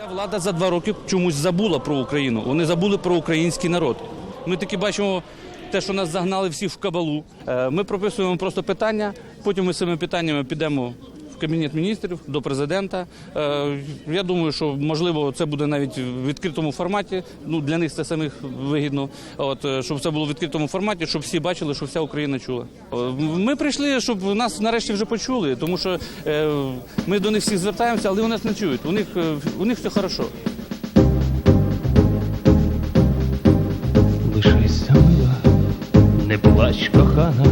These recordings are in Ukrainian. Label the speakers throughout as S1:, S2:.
S1: Влада за два роки чомусь забула про Україну. Вони забули про український народ. Ми таки бачимо те, що нас загнали всі в кабалу. Е, Ми прописуємо просто питання. Потім ми з цими питаннями підемо кабінет міністрів до президента. Е, Я думаю, що можливо це буде навіть в відкритому форматі. Ну для них це самих вигідно. От е, щоб це було в відкритому форматі, щоб всі бачили, що вся Україна чула. Е, Ми прийшли, щоб нас нарешті вже почули, тому що ми до них всіх звертаємося, але вони нас не чують. У них у них все хорошо.
S2: Лишися мила, не плач, кохана,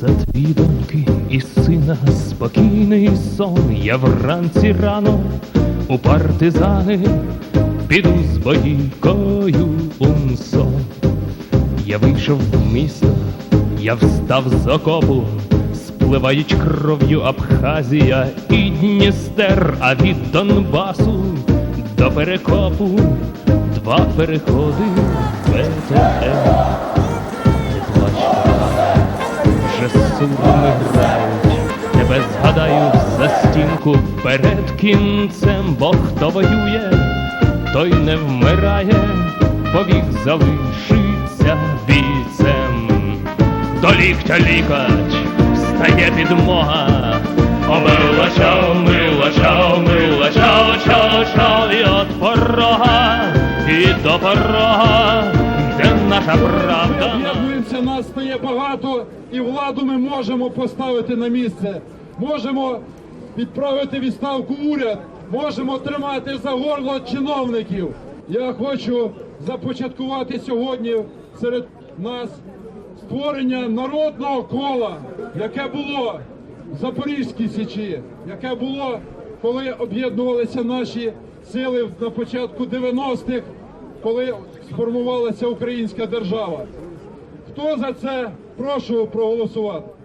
S2: за дві доньки і сина спокійний сон. Я вранці рано у партизани піду з боївкою унсон. Я вийшов в місто, я встав з окопу, спливають кров'ю Абхазія і Дністер, а від Донбасу до перекопу два переходи ВТР. Вже сурми тебе згадаю за стінку перед кінцем, бо хто воює, той не вмирає, повік залишиться бійцем. До ліктя лікать стає підмога. Омила чао, мила чао, мила чао, чао, чао, і от порога, і до порога, де наша правда.
S3: Об'єднуємося, нас стає багато, і владу ми можемо поставити на місце. Можемо відправити відставку уряд, можемо тримати за горло чиновників. Я хочу започаткувати сьогодні серед нас створення народного кола, яке було в Запорізькій Січі, яке було, коли об'єднувалися наші сили на початку 90-х, коли сформувалася українська держава. Хто за це? Прошу проголосувати.